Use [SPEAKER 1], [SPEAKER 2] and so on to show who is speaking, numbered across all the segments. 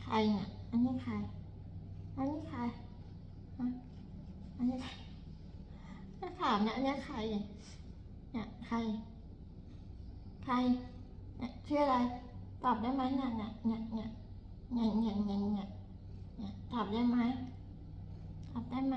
[SPEAKER 1] ใครเนี่ย อันนี้ใคร อันนี้ใคร อันนี้ใครถ้าถามเนี่ยอันนี้ใคร เนี่ยใคร ใคร เนี่ยชื่ออะไร ตอบได้ไหมเนี่ยเนี่ยเนี่ยเนี่ยเนี่ยเนี่ยเนี่ยเนี่ยตอบได้ไหมตอบได้ไหม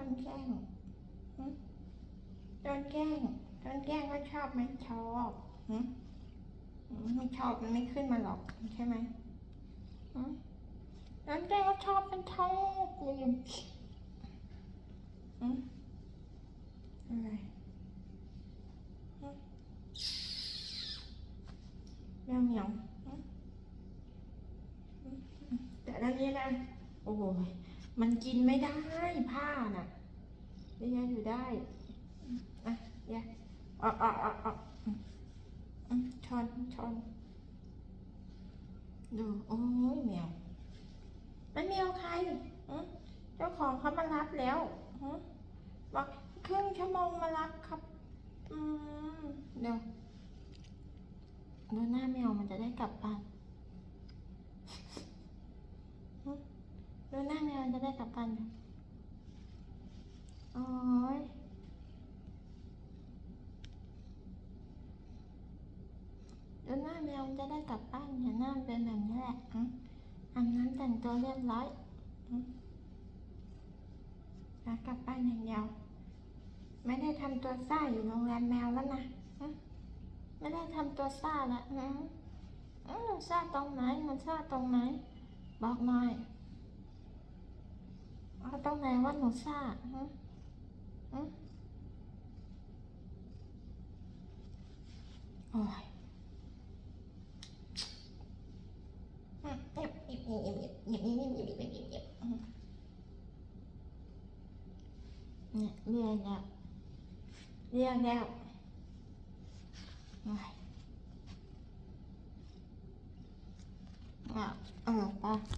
[SPEAKER 1] อนแกล้งตอนแกล้งตอนแกล้งก็ชอบไหมชอบไม่ชอบมันไม่ขึ้นมาหรอกใช่ไหมตอนแกล้งก็ชอบเป็นชอบกูอยู่อะไรแมวเหมียวแต่ตอนนี้นะโอ้ย มันกินไม่ได้ผ้าน่ะยังไงอยู่ได้ อะเยออกออกออกออกอืมอืมช้อนช้อนดู โอ้ยแมวมันแมวใครอืมเจ้าของเขามารับแล้วบอกครึ่งชั่วโมงมารับครับ อืม เดี๋ยวดูหน้าแมวมันจะได้กลับบ้านอืมดูหน้าแมวันจะได้กลับบ้านโอ้ยดูหน้าแมวจะได้กลับบ้านเห็นหน้าเป็นแบบนี้แหละอืมอาบน้ำแต่งตัวเรียบร้อยแล้วกลับบ้านอย่างเดียว ไม่ได้ทำตัวซ่าอยู่โรงแรมแมวแล้วนะอืมไม่ได้ทำตัวซ่าละอืมอืมหนูซ่าตรงไหนหนูซ่าตรงไหน บอกหน่อย้องไหนว่าหนูซ่าฮะฮะโอ้ยเนี่ยเรียเนี้ยเรียกแล้นี่ยเนี้ยเนี้ยเนี้ยเนี้ยเนี้ยเนี้ยเนี้ยเนี้ยเนี้ยเนี้ยเนี้ยเนี้ย